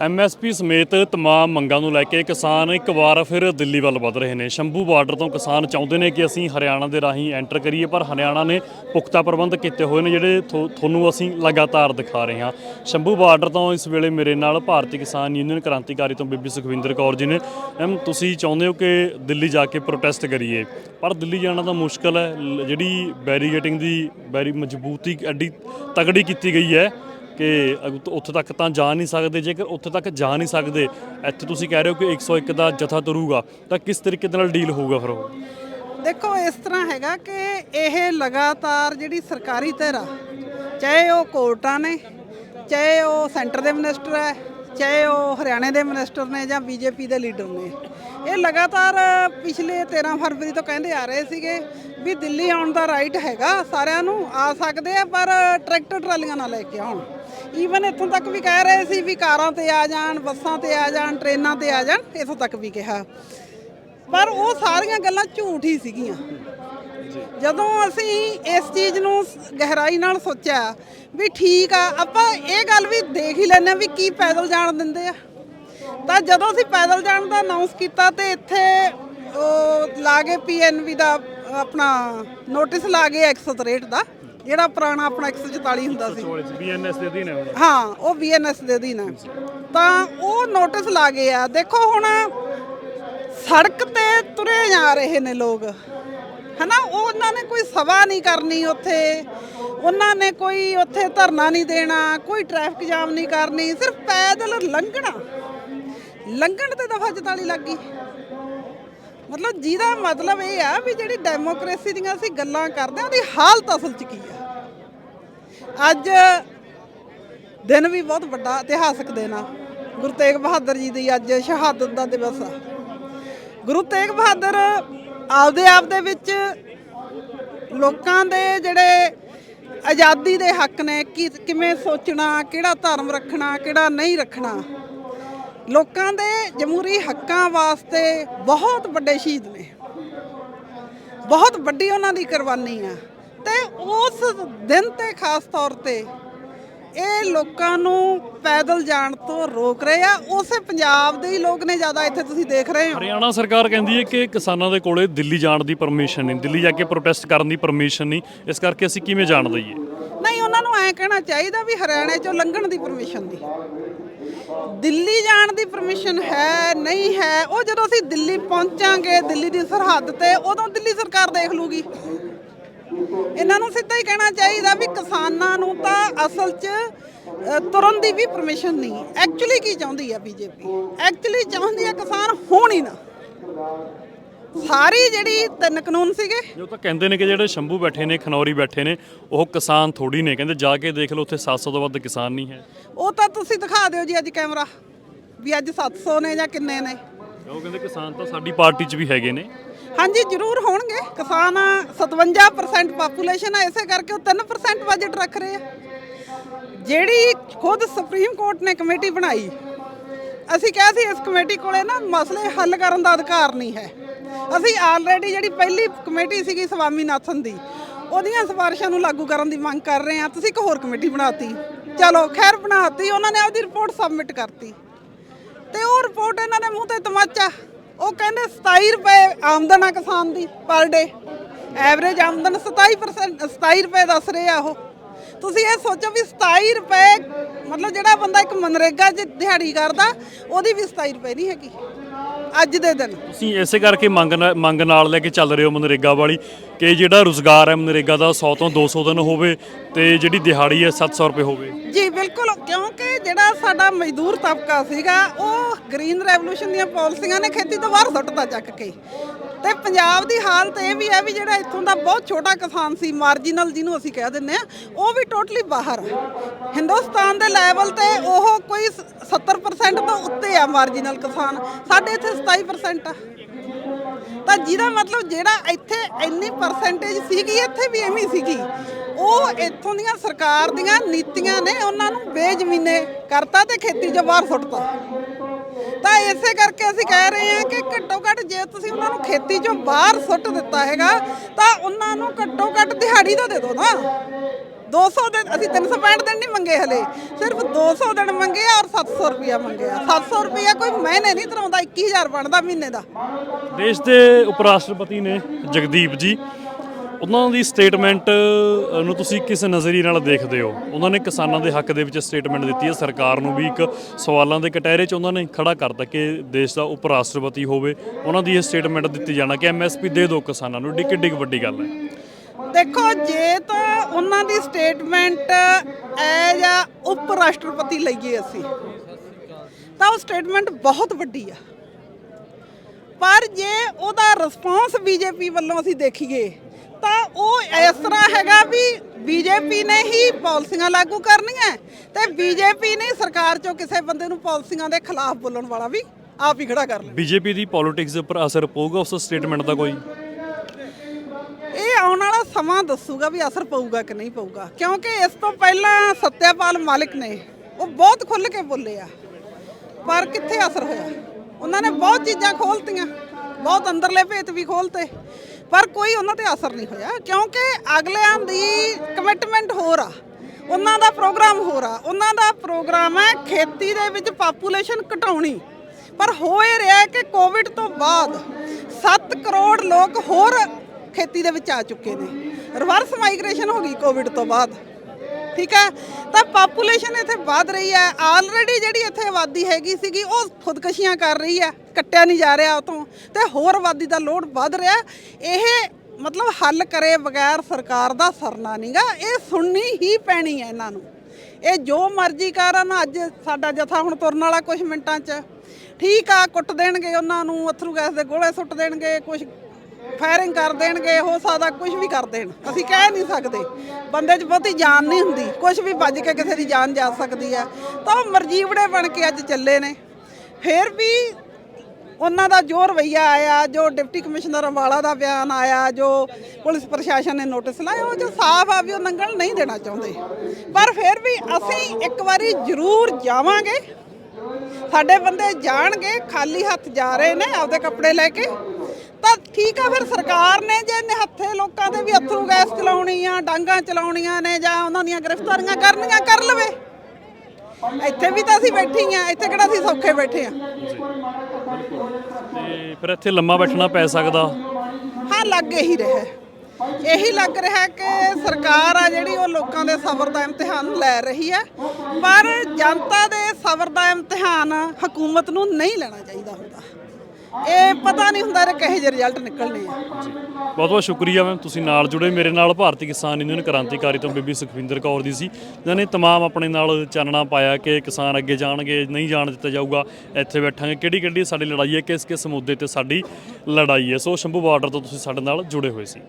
MSP ਸਮੇਤ तमाम ਮੰਗਾਂ ਨੂੰ ਲੈ ਕੇ ਕਿਸਾਨ ਇੱਕ ਵਾਰ ਫਿਰ ਦਿੱਲੀ ਵੱਲ ਵਧ ਰਹੇ ਨੇ ਸ਼ੰਭੂ ਬਾਰਡਰ ਤੋਂ ਕਿਸਾਨ ਚਾਹੁੰਦੇ ਨੇ ਕਿ ਅਸੀਂ ਹਰਿਆਣਾ ਦੇ ਰਾਹੀਂ ਐਂਟਰ ਕਰੀਏ ਪਰ ਹਰਿਆਣਾ ਨੇ ਪੁਖਤਾ ਪ੍ਰਬੰਧ ਕੀਤੇ ਹੋਏ ਨੇ ਜਿਹੜੇ ਥੋ- ਤੁਹਾਨੂੰ ਅਸੀਂ ਲਗਾਤਾਰ ਦਿਖਾ ਰਹੇ ਹਾਂ ਸ਼ੰਭੂ ਬਾਰਡਰ ਤੋਂ ਇਸ ਵੇਲੇ ਮੇਰੇ ਨਾਲ ਭਾਰਤੀ ਕਿਸਾਨ ਯੂਨੀਅਨ ਕ੍ਰਾਂਤੀਕਾਰੀ ਤੋਂ ਬੀਬੀ ਸੁਖਵਿੰਦਰ ਕੌਰ ਜੀ ਨੇ ਮੈਮ ਤੁਸੀਂ ਚਾਹੁੰਦੇ ਹੋ ਕਿ ਦਿੱਲੀ ਜਾ ਕੇ ਪ੍ਰੋਟੈਸਟ ਕਰੀਏ ਪਰ ਦਿੱਲੀ ਜਾਣਾ ਤਾਂ ਮੁਸ਼ਕਲ ਹੈ ਲ- ਜਿਹੜੀ ਬੈਰੀਗੇਟਿੰਗ ਦੀ ਬੈਰੀ ਮਜ਼ਬੂਤੀ ਐਡੀ ਤਗੜੀ ਕੀਤੀ ਗਈ ਹੈ ਕਿ ਅਗ- ਉੱਥੇ ਤੱਕ ਤਾਂ ਜਾ ਨਹੀਂ ਸਕਦੇ, ਜੇਕਰ ਉੱਥੇ ਤੱਕ ਜਾ ਨਹੀਂ ਸਕਦੇ, ਇੱਥੇ ਤੁਸੀਂ ਕਹਿ ਰਹੇ ਹੋ ਕਿ 101 ਦਾ ਜਥਾ ਤੁਰੂਗਾ, ਤਾਂ ਕਿਸ ਤਰੀਕੇ ਦੇ ਨਾਲ ਡੀਲ ਹੋਊਗਾ ਫਿਰ ਉਹ? ਦੇਖੋ, ਇਸ ਤਰ੍ਹਾਂ ਹੈਗਾ ਕਿ ਇਹ ਲਗਾਤਾਰ ਜਿਹੜੀ ਸਰਕਾਰੀ ਧਿਰ ਆ, ਚਾਹੇ ਉਹ ਕੋਰਟਾਂ ਨੇ, ਚਾਹੇ ਉਹ ਸੈਂਟਰ ਦੇ ਮਿਨਿਸਟਰ ਹੈ, ਚਾਹੇ ਉਹ ਹਰਿਆਣੇ ਦੇ ਮਿਨਿਸਟਰ ਨੇ ਜਾਂ ਬੀਜੇਪੀ ਦੇ ਲੀਡਰ ਨੇ, ਇਹ ਲਗਾਤਾਰ ਪਿਛਲੇ 13 ਫਰਵਰੀ ਤੋਂ ਕਹਿੰਦੇ ਆ ਰਹੇ ਸੀਗੇ ਵੀ ਦਿੱਲੀ ਆਉਣ ਦਾ ਰਾਈਟ ਹੈਗਾ, ਸਾਰਿਆਂ ਨੂੰ ਆ ਸਕਦੇ ਆ, ਪਰ ਟਰੈਕਟਰ ਟਰਾਲੀਆਂ ਨਾਲ ਲੈ ਕੇ ਆਉਣ। ਈਵਨ ਇੱਥੋਂ ਤੱਕ ਵੀ ਕਹਿ ਰਹੇ ਸੀ ਵੀ ਕਾਰਾਂ ਤੇ ਆ ਜਾਣ, ਬੱਸਾਂ ਤੇ ਆ ਜਾਣ, ਟ੍ਰੇਨਾਂ ਤੇ ਆ ਜਾਣ, ਇੱਥੋਂ ਤੱਕ ਵੀ ਕਿਹਾ। ਪਰ ਉਹ ਸਾਰੀਆਂ ਗੱਲਾਂ ਝੂਠ ਹੀ ਸੀਗੀਆਂ। ਜਦੋਂ ਅਸੀਂ ਇਸ ਚੀਜ਼ ਨੂੰ ਗਹਿਰਾਈ ਨਾਲ ਸੋਚਿਆ ਵੀ ਠੀਕ ਆ, ਆਪਾਂ ਇਹ ਗੱਲ ਵੀ ਦੇਖ ਹੀ ਲੈਂਦੇ ਹਾਂ ਵੀ ਕੀ ਪੈਦਲ ਜਾਣ ਦਿੰਦੇ ਆ। ਤਾਂ ਜਦੋਂ ਅਸੀਂ ਪੈਦਲ ਜਾਣ ਦਾ ਅਨਾਉਂਸ ਕੀਤਾ ਤੇ ਇੱਥੇ ਉਹ ਲਾਗੇ ਪੀਐਨਵੀ ਦਾ ਆਪਣਾ ਨੋਟਿਸ ਲਾ ਗਏ 163 ਦਾ ਜਿਹੜਾ ਪੁਰਾਣਾ ਆਪਣਾ 144 ਹੁੰਦਾ ਸੀ। ਬੀਐਨਐਸ ਦੇ ਅਧੀਨ ਹੈ ਹੁਣ ਹਾਂ ਉਹ ਬੀਐਨਐਸ ਦੇ ਅਧੀਨ ਹੈ। ਤਾਂ ਉਹ ਨੋਟਿਸ ਲਾ ਗਏ ਆ। ਦੇਖੋ ਹੁਣ ਸੜਕ ਤੇ ਤੁਰੇ ਜਾ ਰਹੇ ਨੇ ਲੋਕ। ਹਨਾ ਉਹ ਉਹਨਾਂ ਨੇ ਕੋਈ ਸਭਾ ਨਹੀਂ ਕਰਨੀ ਉੱਥੇ। ਉਹਨਾਂ ਨੇ ਕੋਈ ਉੱਥੇ ਧਰਨਾ ਨਹੀਂ ਦੇਣਾ ਕੋਈ ਟ੍ਰੈਫਿਕ ਜਾਮ ਨਹੀਂ ਕਰਨੀ ਸਿਰਫ ਪੈਦਲ ਲੰਘਣਾ। ਲੰਘਣ ਤੇ ਦਫਾ 44 ਲੱਗ ਗਈ। ਮਤਲਬ ਜਿਹਦਾ ਮਤਲਬ ਇਹ ਆ ਵੀ ਜਿਹੜੀ ਡੈਮੋਕ੍ਰੇਸੀ ਦੀਆਂ ਅਸੀਂ ਗੱਲਾਂ ਕਰਦੇ ਆ ਉਹਦੀ ਹਾਲਤ ਅਸਲ 'ਚ ਕੀ ਆ? ਅੱਜ ਦਿਨ ਵੀ ਬਹੁਤ ਵੱਡਾ ਇਤਿਹਾਸਕ ਦਿਨ ਆ। ਗੁਰੂ ਤੇਗ ਬਹਾਦਰ ਜੀ ਦੀ ਅੱਜ ਸ਼ਹਾਦਤ ਦਾ ਦਿਵਸ ਆ। ਗੁਰੂ ਤੇਗ ਬਹਾਦਰ ਆਪਦੇ ਆਪ ਦੇ ਵਿੱਚ ਲੋਕਾਂ ਦੇ ਜਿਹੜੇ ਆਜ਼ਾਦੀ ਦੇ ਹੱਕ ਨੇ, ਕਿ ਕਿਵੇਂ ਸੋਚਣਾ, ਕਿਹੜਾ ਧਰਮ ਰੱਖਣਾ, ਕਿਹੜਾ ਨਹੀਂ ਰੱਖਣਾ ਲੋਕਾਂ ਦੇ ਜਮਹੂਰੀ ਹੱਕਾਂ ਵਾਸਤੇ ਬਹੁਤ ਵੱਡੇ ਸ਼ਹੀਦ ਨੇ। ਬਹੁਤ ਵੱਡੀ ਉਹਨਾਂ ਦੀ ਕੁਰਬਾਨੀ ਆ। ਤੇ ਉਸ ਦਿਨ ਤੇ ਖਾਸ ਤੌਰ ਤੇ ਇਹ ਲੋਕਾਂ ਨੂੰ ਪੈਦਲ ਜਾਣ ਤੋਂ ਰੋਕ ਰਹੇ ਆ। ਉਸੇ ਪੰਜਾਬ ਦੇ ਹੀ ਲੋਕ ਨੇ ਜ਼ਿਆਦਾ ਇੱਥੇ ਤੁਸੀਂ ਦੇਖ ਰਹੇ ਹੋ। ਹਰਿਆਣਾ ਸਰਕਾਰ ਕਹਿੰਦੀ ਹੈ ਕਿ ਕਿਸਾਨਾਂ ਦੇ ਕੋਲੇ ਦਿੱਲੀ ਜਾਣ ਦੀ ਪਰਮਿਸ਼ਨ ਨਹੀਂ ਦਿੱਲੀ ਜਾ ਕੇ ਪ੍ਰੋਟੈਸਟ ਕਰਨ ਦੀ ਪਰਮਿਸ਼ਨ ਨਹੀਂ। ਇਸ ਕਰਕੇ ਅਸੀਂ ਕਿਵੇਂ ਜਾਣ ਦਈਏ? ਨਹੀਂ ਉਹਨਾਂ ਨੂੰ ਐਂ ਕਹਿਣਾ ਚਾਹੀਦਾ ਵੀ ਹਰਿਆਣੇ ਚੋਂ ਲੰਘਣ ਦੀ ਪਰਮਿਸ਼ਨ ਦੀ ਦਿੱਲੀ ਜਾਣ ਦੀ ਪਰਮਿਸ਼ਨ ਹੈ, ਨਹੀਂ ਹੈ, ਉਹ ਜਦੋਂ ਅਸੀਂ ਦਿੱਲੀ ਪਹੁੰਚਾਂਗੇ, ਦਿੱਲੀ ਦੀ ਸਰਹੱਦ ਤੇ, ਉਦੋਂ ਦਿੱਲੀ ਸਰਕਾਰ ਦੇਖ ਲੂਗੀ। ਇਹਨਾਂ ਨੂੰ ਸਿੱਧਾ ਹੀ ਕਹਿਣਾ ਚਾਹੀਦਾ ਵੀ ਕਿਸਾਨਾਂ ਨੂੰ ਤਾਂ ਅਸਲ 'ਚ ਤੁਰਨ ਦੀ ਵੀ ਪਰਮਿਸ਼ਨ ਨਹੀਂ। ਐਕਚੁਅਲੀ ਕੀ ਚਾਹੁੰਦੀ ਹੈ ਬੀਜੇਪੀ? ਐਕਚੁਅਲੀ ਚਾਹੁੰਦੀ ਹੈ ਕਿਸਾਨ ਹੋਣ ਹੀ ਨਾ। ਸਾਰੀ ਜਿਹੜੀ ਤਿੰਨ ਕਾਨੂੰਨ ਸੀਗੇ? ਜੋ ਤਾਂ ਕਹਿੰਦੇ ਨੇ ਕਿ ਜਿਹੜੇ ਸ਼ੰਭੂ ਬੈਠੇ ਨੇ ਖਨੌਰੀ ਬੈਠੇ ਨੇ ਉਹ ਕਿਸਾਨ ਥੋੜੀ ਨੇ। ਕਹਿੰਦੇ ਜਾ ਕੇ ਦੇਖ ਲਓ ਉੱਥੇ 700 ਤੋਂ ਵੱਧ ਕਿਸਾਨ ਨਹੀਂ ਹੈ। ਉਹ ਤਾਂ ਤੁਸੀਂ ਦਿਖਾ ਦਿਓ ਜੀ ਅੱਜ ਕੈਮਰਾ ਵੀ ਅੱਜ 700 ਨੇ ਜਾਂ ਕਿੰਨੇ ਨੇ। ਉਹ ਕਹਿੰਦੇ ਕਿਸਾਨ ਤਾਂ ਸਾਡੀ ਪਾਰਟੀ 'ਚ ਵੀ ਹੈਗੇ ਨੇ। ਹਾਂਜੀ ਜ਼ਰੂਰ ਹੋਣਗੇ। ਕਿਸਾਨ 57% ਪਾਪੂਲੇਸ਼ਨ ਹੈ ਇਸੇ ਕਰਕੇ ਉਹ 3% ਬਜਟ ਰੱਖ ਰਹੇ ਆ। ਜਿਹੜੀ ਖੁਦ ਸੁਪਰੀਮ ਕੋਰਟ ਨੇ ਕਮੇਟੀ ਬਣਾਈ ਅਸੀਂ ਕਿਹਾ ਸੀ ਇਸ ਕਮੇਟੀ ਕੋਲੇ ਨਾ ਮਸਲੇ ਹੱਲ ਕਰਨ ਦਾ ਅਧਿਕਾਰ ਨਹੀਂ ਹੈ। ਅਸੀਂ ਆਲਰੇਡੀ ਜਿਹੜੀ ਪਹਿਲੀ ਕਮੇਟੀ ਸੀਗੀ ਸਵਾਮੀਨਾਥਨ ਦੀ, ਉਹਦੀਆਂ ਸਿਫਾਰਿਸ਼ਾਂ ਨੂੰ ਲਾਗੂ ਕਰਨ ਦੀ ਮੰਗ ਕਰ ਰਹੇ ਆ ਤੁਸੀਂ ਇੱਕ ਹੋਰ ਕਮੇਟੀ ਬਣਾਤੀ। ਚਲੋ, ਖੈਰ ਬਣਾਤੀ, ਉਹਨਾਂ ਨੇ ਆਪਦੀ ਰਿਪੋਰਟ ਸਬਮਿਟ ਕਰਤੀ। ਤੇ ਉਹ ਰਿਪੋਰਟ ਇਹਨਾਂ ਦੇ ਮੂੰਹ ਤੇ ਤਮਾਚਾ। ਉਹ ਕਹਿੰਦੇ 27 ਰੁਪਏ ਆਮਦਨ ਆ ਕਿਸਾਨ ਦੀ ਪਰ ਡੇ ਐਵਰੇਜ ਆਮਦਨ 27% 27 ਰੁਪਏ ਦੱਸ ਰਹੇ ਆ ਉਹ। ਤੁਸੀਂ ਇਹ ਸੋਚੋ ਵੀ 27 ਰੁਪਏ, ਮਤਲਬ ਜਿਹੜਾ ਬੰਦਾ ਇੱਕ ਮਨਰੇਗਾ ਜੇ ਦਿਹਾੜੀ ਕਰਦਾ, ਉਹਦੀ ਵੀ 27 ਰੁਪਏ ਨਹੀਂ ਹੈਗੀ। ਅੱਜ ਦੇ ਦਿਨ। ਤੁਸੀਂ ਇਸੇ ਕਰਕੇ ਮੰਗ ਨਾ- ਮੰਗ ਨਾਲ ਲੈ ਕੇ ਚੱਲ ਰਹੇ ਹੋ ਮਨਰੇਗਾ ਵਾਲੀ ਕਿ ਜਿਹੜਾ ਰੁਜ਼ਗਾਰ ਹੈ ਮਨਰੇਗਾ ਦਾ 100 ਤੋਂ 200 ਦਿਨ ਹੋਵੇ ਤੇ ਜਿਹੜੀ ਦਿਹਾੜੀ ਹੈ 700 ਰੁਪਏ ਹੋਵੇ। ਜੀ ਬਿਲਕੁਲ ਕਿਉਂਕਿ ਜਿਹੜਾ ਸਾਡਾ ਮਜ਼ਦੂਰ ਤਬਕਾ ਸੀਗਾ ਉਹ ਗ੍ਰੀਨ ਰੈਵੋਲੂਸ਼ਨ ਦੀਆਂ ਪਾਲਿਸੀਆਂ ਨੇ ਖੇਤੀ ਤੋਂ ਬਾਹਰ ਸੁੱਟਤਾ ਚੱਕ ਕੇ। ਤੇ ਪੰਜਾਬ ਦੀ ਹਾਲਤ ਇਹ ਵੀ ਹੈ ਵੀ ਜਿਹੜਾ ਇੱਥੋਂ ਦਾ ਬਹੁਤ ਛੋਟਾ ਕਿਸਾਨ ਸੀ ਮਾਰਜੀਨਲ ਜਿਹਨੂੰ ਅਸੀਂ ਕਹਿ ਦਿੰਦੇ ਆ ਉਹ ਵੀ ਟੋਟਲੀ ਬਾਹਰ ਆ। ਹਿੰਦੁਸਤਾਨ ਦੇ ਲੈਵਲ ਤੇ ਉਹ ਕੋਈ ਸ- 70% ਤੋਂ ਉੱਤੇ ਆ ਮਾਰਜੀਨਲ ਕਿਸਾਨ। ਸਾਡੇ ਇੱਥੇ 27% ਆ। ਤਾਂ ਜਿਹਦਾ ਮਤਲਬ ਜਿਹੜਾ ਇੱਥੇ ਇੰਨੀ ਪਰਸੈਂਟੇਜ ਸੀਗੀ, ਇੱਥੇ ਵੀ ਐਵੇਂ ਸੀਗੀ। ਉਹ ਇੱਥੋਂ ਦੀਆਂ ਸਰਕਾਰ ਦੀਆਂ ਨੀਤੀਆਂ ਨੇ ਉਹਨਾਂ ਨੂੰ ਬੇਜ਼ਮੀਨੇ ਕਰਤਾ ਤੇ ਖੇਤੀ 'ਚੋਂ ਬਾਹਰ ਸੁੱਟਤਾ। ਤਾਂ ਇਸੇ ਕਰਕੇ ਅਸੀਂ ਕਹਿ ਰਹੇ ਹਾਂ ਕਿ ਘੱਟੋ ਘੱਟ ਜੇ ਤੁਸੀਂ ਉਹਨਾਂ ਨੂੰ ਖੇਤੀ 'ਚੋਂ ਬਾਹਰ ਸੁੱਟ ਦਿੱਤਾ ਹੈਗਾ, ਤਾਂ ਉਹਨਾਂ ਨੂੰ ਘੱਟੋ ਘੱਟ ਦਿਹਾੜੀ ਤਾਂ ਦੇ ਦਿਓ ਨਾ। 200 ਦਿਨ, ਅਸੀਂ 365 ਦਿਨ ਨਹੀਂ ਮੰਗੇ ਹਲੇ। ਸਿਰਫ 200 ਦਿਨ ਮੰਗੇ ਆ ਔਰ 700 ਰੁਪਿਆ ਮੰਗਿਆ 700 ਰੁਪਿਆ ਕੋਈ ਮਹੀਨੇ ਨਹੀਂ ਤਰਾਉਂਦਾ 21000 ਬਣਦਾ ਮਹੀਨੇ ਦਾ। ਦੇਸ਼ ਦੇ ਉਪ ਰਾਸ਼ਟਰਪਤੀ ਨੇ ਜਗਦੀਪ ਜੀ ਉਹਨਾਂ ਦੀ ਸਟੇਟਮੈਂਟ ਨੂੰ ਤੁਸੀਂ ਕਿਸ ਨਜ਼ਰੀਏ ਨਾਲ ਦੇਖਦੇ ਹੋ? ਉਹਨਾਂ ਨੇ ਕਿਸਾਨਾਂ ਦੇ ਹੱਕ ਦੇ ਵਿੱਚ ਸਟੇਟਮੈਂਟ ਦਿੱਤੀ ਹੈ, ਸਰਕਾਰ ਨੂੰ ਵੀ ਇੱਕ ਸਵਾਲਾਂ ਦੇ ਕਟਹਿਰੇ 'ਚ ਉਹਨਾਂ ਨੇ ਖੜਾ ਕਰਤਾ ਕਿ ਦੇਸ਼ ਦਾ ਉਪ ਰਾਸ਼ਟਰਪਤੀ ਹੋਵੇ। ਉਹਨਾਂ ਦੀ ਇਹ ਸਟੇਟਮੈਂਟ ਦਿੱਤੀ ਜਾਣਾ ਕਿ ਐਮਐਸਪੀ ਦੇ ਦਿਓ ਕਿਸਾਨਾਂ ਨੂੰ ਏਡੀ ਕਿੱਡੀ ਵੱਡੀ ਗੱਲ ਹੈ। ਦੇਖੋ, ਜੇ ਤਾਂ ਉਹਨਾਂ ਦੀ ਸਟੇਟਮੈਂਟ ਐ ਜਾਂ ਉਪ ਰਾਸ਼ਟਰਪਤੀ ਲਈਏ ਅਸੀਂ, ਤਾਂ ਉਹ ਸਟੇਟਮੈਂਟ ਬਹੁਤ ਵੱਡੀ ਆ। ਪਰ ਜੇ ਉਹਦਾ ਰਿਸਪੌਂਸ ਬੀਜੇਪੀ ਵੱਲੋਂ ਅਸੀਂ ਦੇਖੀਏ ਤਾਂ ਉਹ ਇਸ ਤਰ੍ਹਾਂ ਹੈਗਾ ਵੀ ਬੀਜੇਪੀ ਨੇ ਹੀ ਪਾਲਿਸੀਆਂ ਲਾਗੂ ਕਰਨੀਆਂ। ਤੇ ਬੀਜੇਪੀ ਨੇ ਸਰਕਾਰ ਚੋਂ ਕਿਸੇ ਬੰਦੇ ਨੂੰ ਪਾਲਿਸੀਆਂ ਦੇ ਖਿਲਾਫ ਬੋਲਣ ਵਾਲਾ ਵੀ ਆਪ ਹੀ ਖੜਾ ਕਰ ਲਿਆ। ਬੀਜੇਪੀ ਦੀ ਪੋਲਿਟਿਕਸ ਉੱਪਰ ਅਸਰ ਪਊਗਾ ਉਸ ਸਟੇਟਮੈਂਟ ਦਾ ਕੋਈ? ਇਹ ਆਉਣ ਵਾਲਾ ਸਮਾਂ ਦੱਸੂਗਾ ਵੀ ਅਸਰ ਪਊਗਾ ਕਿ ਨਹੀਂ ਪਊਗਾ। ਕਿਉਂਕਿ ਇਸ ਤੋਂ ਪਹਿਲਾਂ ਸਤਿਆਪਾਲ ਮਾਲਿਕ ਨੇ ਉਹ ਬਹੁਤ ਖੁੱਲ੍ਹ ਕੇ ਬੋਲੇ ਆ। ਪਰ ਕਿੱਥੇ ਅਸਰ ਹੋਇਆ? ਉਹਨਾਂ ਨੇ ਬਹੁਤ ਚੀਜ਼ਾਂ ਖੋਲਤੀਆਂ। ਬਹੁਤ ਅੰਦਰਲੇ ਭੇਤ ਵੀ ਖੋਲਤੇ। ਪਰ ਕੋਈ ਉਹਨਾਂ ਤੇ ਅਸਰ ਨਹੀਂ ਹੋਇਆ, ਕਿਉਂਕਿ ਅਗਲਿਆਂ ਦੀ ਕਮਿਟਮੈਂਟ ਹੋਰ ਆ, ਉਹਨਾਂ ਦਾ ਪ੍ਰੋਗਰਾਮ ਹੋਰ ਆ, ਉਹਨਾਂ ਦਾ ਪ੍ਰੋਗਰਾਮ ਹੈ ਖੇਤੀ ਦੇ ਵਿੱਚ ਪਾਪੂਲੇਸ਼ਨ ਘਟਾਉਣੀ। ਪਰ ਹੋ ਇਹ ਰਿਹਾ ਕਿ ਕੋਵਿਡ ਤੋਂ ਬਾਅਦ 7 ਕਰੋੜ ਲੋਕ ਹੋਰ ਖੇਤੀ ਦੇ ਵਿੱਚ ਆ ਚੁੱਕੇ ਨੇ। ਰਿਵਰਸ ਮਾਈਗ੍ਰੇਸ਼ਨ ਹੋ ਗਈ ਕੋਵਿਡ ਤੋਂ ਬਾਅਦ। ਠੀਕ ਹੈ? ਤਾਂ ਪਾਪੂਲੇਸ਼ਨ ਇੱਥੇ ਵੱਧ ਰਹੀ ਹੈ। ਆਲਰੇਡੀ ਜਿਹੜੀ ਇੱਥੇ ਆਬਾਦੀ ਹੈਗੀ ਸੀਗੀ, ਉਹ ਖੁਦਕਸ਼ੀਆਂ ਕਰ ਰਹੀ ਹੈ। ਕੱਟਿਆ ਨਹੀਂ ਜਾ ਰਿਹਾ ਉਤੋਂ ਤੇ ਹੋਰ ਆਬਾਦੀ ਦਾ ਲੋਡ ਵੱਧ ਰਿਹਾ। ਇਹ ਮਤਲਬ ਹੱਲ ਕਰੇ ਬਗੈਰ ਸਰਕਾਰ ਦਾ ਸਰਨਾ ਨਹੀਂਗਾ ਇਹ ਸੁਣਨੀ ਹੀ ਪੈਣੀ ਹੈ ਇਹਨਾਂ ਨੂੰ। ਇਹ ਜੋ ਮਰਜ਼ੀ ਕਰਨ ਅੱਜ ਸਾਡਾ ਜਥਾ ਹੁਣ ਤੁਰਨ ਵਾਲਾ ਕੁਝ ਮਿੰਟਾਂ 'ਚ। ਠੀਕ ਆ, ਕੁੱਟ ਦੇਣਗੇ ਉਹਨਾਂ ਨੂੰ, ਅਥਰੂ ਗੈਸ ਦੇ ਗੋਲੇ ਸੁੱਟ ਦੇਣਗੇ ਕੁਝ ਫਾਇਰਿੰਗ ਕਰ ਦੇਣਗੇ, ਹੋ ਸਕਦਾ ਕੁਝ ਵੀ ਕਰ ਦੇਣ। ਅਸੀਂ ਕਹਿ ਨਹੀਂ ਸਕਦੇ। ਬੰਦੇ 'ਚ ਬਹੁਤੀ ਜਾਨ ਨਹੀਂ ਹੁੰਦੀ। ਕੁਝ ਵੀ ਵੱਜ ਕੇ ਕਿਸੇ ਦੀ ਜਾਨ ਜਾ ਸਕਦੀ ਆ ਤਾਂ ਉਹ ਮਰਜੀਵੜੇ ਬਣ ਕੇ ਅੱਜ ਚੱਲੇ ਨੇ। ਫਿਰ ਵੀ ਉਹਨਾਂ ਦਾ ਜੋ ਰਵਈਆ ਆਇਆ, ਜੋ ਡਿਪਟੀ ਕਮਿਸ਼ਨਰ ਅੰਬਾਲਾ ਦਾ ਬਿਆਨ ਆਇਆ, ਜੋ ਪੁਲਿਸ ਪ੍ਰਸ਼ਾਸਨ ਨੇ ਨੋਟਿਸ ਲਾਇਆ, ਉਹ ਜੋ ਸਾਫ਼ ਆ ਵੀ ਉਹ ਨੰਗਲ ਨਹੀਂ ਦੇਣਾ ਚਾਹੁੰਦੇ। ਪਰ ਫਿਰ ਵੀ ਅਸੀਂ ਇੱਕ ਵਾਰੀ ਜ਼ਰੂਰ ਜਾਵਾਂਗੇ। ਸਾਡੇ ਬੰਦੇ ਜਾਣਗੇ, ਖਾਲੀ ਹੱਥ ਜਾ ਰਹੇ ਨੇ ਆਪਦੇ ਕੱਪੜੇ ਲੈ ਕੇ। ਤਾਂ ਠੀਕ ਆ ਫਿਰ ਸਰਕਾਰ ਨੇ ਜੇ ਨਿਹੱਥੇ ਲੋਕਾਂ ਦੇ ਵੀ ਅਥਰੂ ਗੈਸ ਚਲਾਉਣੀ ਆ, ਡਾਂਗਾ ਚਲਾਉਣੀਆਂ ਨੇ ਜਾਂ ਉਹਨਾਂ ਦੀਆਂ ਗ੍ਰਿਫਤਾਰੀਆਂ ਕਰਨੀਆਂ, ਕਰ ਲਵੇ। ਇੱਥੇ ਵੀ ਤਾਂ ਅਸੀਂ ਬੈਠੀ ਆ ਇੱਥੇ ਕਿਹੜਾ ਅਸੀਂ ਸੌਖੇ ਬੈਠੇ ਆ? ਤੇ ਫਿਰ ਇੱਥੇ ਲੰਮਾ ਬੈਠਣਾ ਪੈ ਸਕਦਾ? ਹਾਂ ਲੱਗ ਇਹੀ ਰਿਹਾ। ਹੈ। ਇਹੀ ਲੱਗ ਰਿਹਾ ਕਿ ਸਰਕਾਰ ਆ ਜਿਹੜੀ ਉਹ ਲੋਕਾਂ ਦੇ ਸਬਰ ਦਾ ਇਮਤਿਹਾਨ ਲੈ ਰਹੀ ਹੈ। ਪਰ ਜਨਤਾ ਦੇ ਸਬਰ ਦਾ ਇਮਤਿਹਾਨ ਹਕੂਮਤ ਨੂੰ ਨਹੀਂ ਲੈਣਾ ਚਾਹੀਦਾ ਹੁੰਦਾ। ਇਹ ਪਤਾ ਨਹੀਂ ਹੁੰਦਾ ਕਿ ਕਿਹੋ ਜਿਹੇ ਰਿਜ਼ਲਟ ਨਿਕਲਣੇ ਆ। ਬਹੁਤ ਬਹੁਤ ਸ਼ੁਕਰੀਆ ਮੈਮ, ਤੁਸੀਂ ਨਾਲ ਜੁੜੇ ਮੇਰੇ ਨਾਲ, ਭਾਰਤੀ ਕਿਸਾਨ ਯੂਨੀਅਨ ਕ੍ਰਾਂਤੀਕਾਰੀ ਤੋਂ ਬੀਬੀ ਸੁਖਵਿੰਦਰ ਕੌਰ ਦੀ ਸੀ। ਜਿਨ੍ਹਾਂ ਨੇ ਤਮਾਮ ਆਪਣੇ ਨਾਲ ਚਾਨਣਾ ਪਾਇਆ ਕਿ ਕਿਸਾਨ ਅੱਗੇ ਜਾਣਗੇ, ਨਹੀਂ ਜਾਣ ਦਿੱਤਾ ਜਾਊਗਾ, ਇੱਥੇ ਬੈਠਾਂਗੇ। ਕਿਹੜੀ ਕਿਹੜੀ ਸਾਡੀ ਲੜਾਈ ਹੈ ਕਿਸ ਕਿਸ ਮੁੱਦੇ ਤੇ ਸਾਡੀ ਲੜਾਈ ਹੈ। ਸੋ ਸ਼ੰਭੂ ਬਾਰਡਰ ਤੋਂ ਤੁਸੀਂ ਸਾਡੇ ਨਾਲ ਜੁੜੇ ਹੋਏ ਸੀ।